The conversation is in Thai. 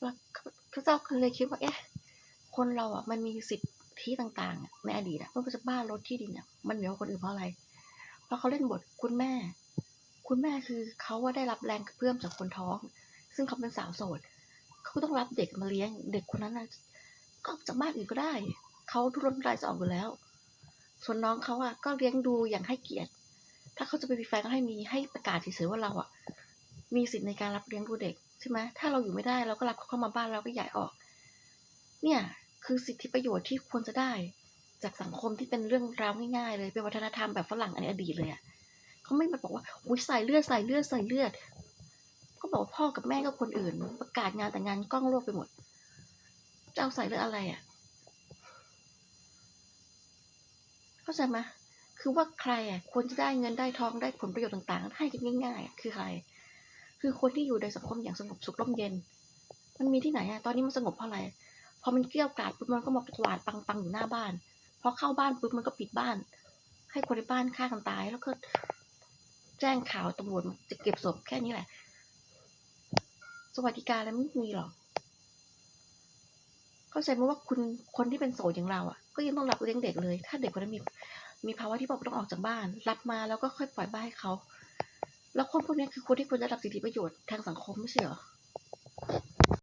แล้วเขาเจ้าก็เลยคิดว่าเอ๊ะคนเราอะมันมีสิทธิต่างๆ ในอดีตอะไม่ว่าจะบ้านรถที่ดินเนี่ยมันเหนือกว่าคนอื่นเพราะอะไร เพราะเขาเล่นบทคุณแม่ คุณแม่คือเขาว่าได้รับแรงกระเพื่อมจากคนท้อง ซึ่งเขาเป็นสาวโสดเขาต้องรับเด็กมาเลี้ยง เด็กคนนั้นนะก็จากบ้านอื่นก็ได้ เขาทุรนทุรายจะออกอยู่แล้ว ส่วนน้องเขาอะก็เลี้ยงดูอย่างให้เกียรติ ถ้าเขาจะไปมีแฟนก็ให้มีให้ประกาศเฉยๆว่าเราอะมีสิทธิ์ในการรับเลี้ยงดูเด็ก ใช่ไหมถ้าเราอยู่ไม่ได้เราก็รับเขาเข้ามาบ้านเราก็ย้ายออก เนี่ยคือสิทธิประโยชน์ที่ควรจะได้ จากสังคมที่เป็นเรื่องราวง่ายๆ เลยเป็นวัฒนธรรมแบบฝรั่งอันนี้อดีตเลยอะเขาไม่มาบอกว่าอุ้ยใส่เลือดใส่เลือดใส่เลือดก็บอกพ่อกับแม่ก็คนอื่น ประกาศงานแต่งงานกล้องโลกไปหมดจะเอาใส่เลือดอะไรอะเข้าใจไหมคือว่าใครอะควรจะได้เงินได้ทองได้ผลประโยชน์ต่างๆให้กันง่ายๆ คือใคร คือคนที่อยู่ในสังคมอย่างสงบสุขร่มเย็น มันมีที่ไหนอะตอนนี้มันสงบเพราะอะไร พอมันเกลี้ยวกล่อมปุ๊บมันก็มากวาดปังๆอยู่หน้าบ้าน พอเข้าบ้านปุ๊บมันก็ปิดบ้าน ให้คนในบ้านฆ่ากันตาย แล้วก็แจ้งข่าวตำรวจจะเก็บศพแค่นี้แหละ สวัสดิการอะไรไม่มีหรอก เข้าใจไหมว่าคุณคนที่เป็นโสดอย่างเราอะ ก็ยังต้องรับเลี้ยงเด็กเลย ถ้าเด็กคนนั้นมีมีภาวะที่บอกต้องออกจากบ้าน รับมาแล้วก็ค่อยปล่อยบ้านให้เขา แล้วคนพวกนี้คือคนที่ควรจะได้รับสิทธิประโยชน์ทางสังคมไม่ใช่เหรอ